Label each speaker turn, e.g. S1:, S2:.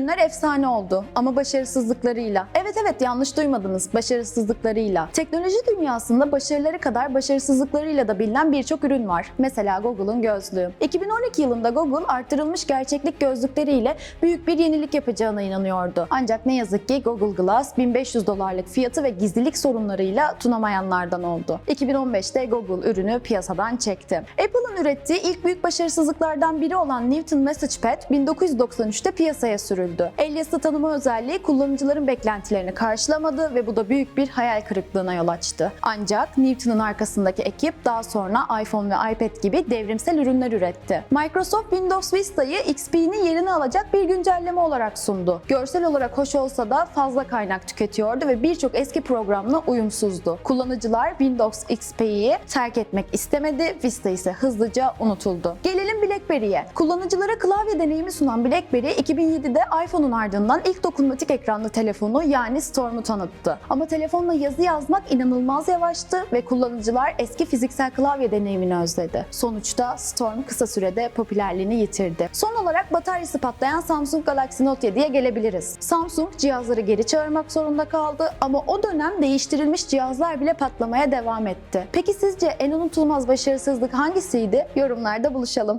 S1: ürünler efsane oldu ama başarısızlıklarıyla. Evet evet yanlış duymadınız başarısızlıklarıyla. Teknoloji dünyasında başarıları kadar başarısızlıklarıyla da bilinen birçok ürün var. Mesela Google'un gözlüğü. 2012 yılında Google artırılmış gerçeklik gözlükleriyle büyük bir yenilik yapacağına inanıyordu. Ancak ne yazık ki Google Glass 1500 dolarlık fiyatı ve gizlilik sorunlarıyla tunamayanlardan oldu. 2015'te Google ürünü piyasadan çekti. Apple'ın ürettiği ilk büyük başarısızlıklardan biri olan Newton MessagePad 1993'te piyasaya sürüldü. El tanıma özelliği kullanıcıların beklentilerini karşılamadı ve bu da büyük bir hayal kırıklığına yol açtı. Ancak Newton'un arkasındaki ekip daha sonra iPhone ve iPad gibi devrimsel ürünler üretti. Microsoft Windows Vista'yı XP'nin yerini alacak bir güncelleme olarak sundu. Görsel olarak hoş olsa da fazla kaynak tüketiyordu ve birçok eski programla uyumsuzdu. Kullanıcılar Windows XP'yi terk etmek istemedi, Vista ise hızlıca unutuldu. Gelelim BlackBerry'e. Kullanıcılara klavye deneyimi sunan BlackBerry 2007'de iPhone'un ardından ilk dokunmatik ekranlı telefonu yani Storm'u tanıttı. Ama telefonla yazı yazmak inanılmaz yavaştı ve kullanıcılar eski fiziksel klavye deneyimini özledi. Sonuçta Storm kısa sürede popülerliğini yitirdi. Son olarak bataryası patlayan Samsung Galaxy Note 7'ye gelebiliriz. Samsung cihazları geri çağırmak zorunda kaldı ama o dönem değiştirilmiş cihazlar bile patlamaya devam etti. Peki sizce en unutulmaz başarısızlık hangisiydi? Yorumlarda buluşalım.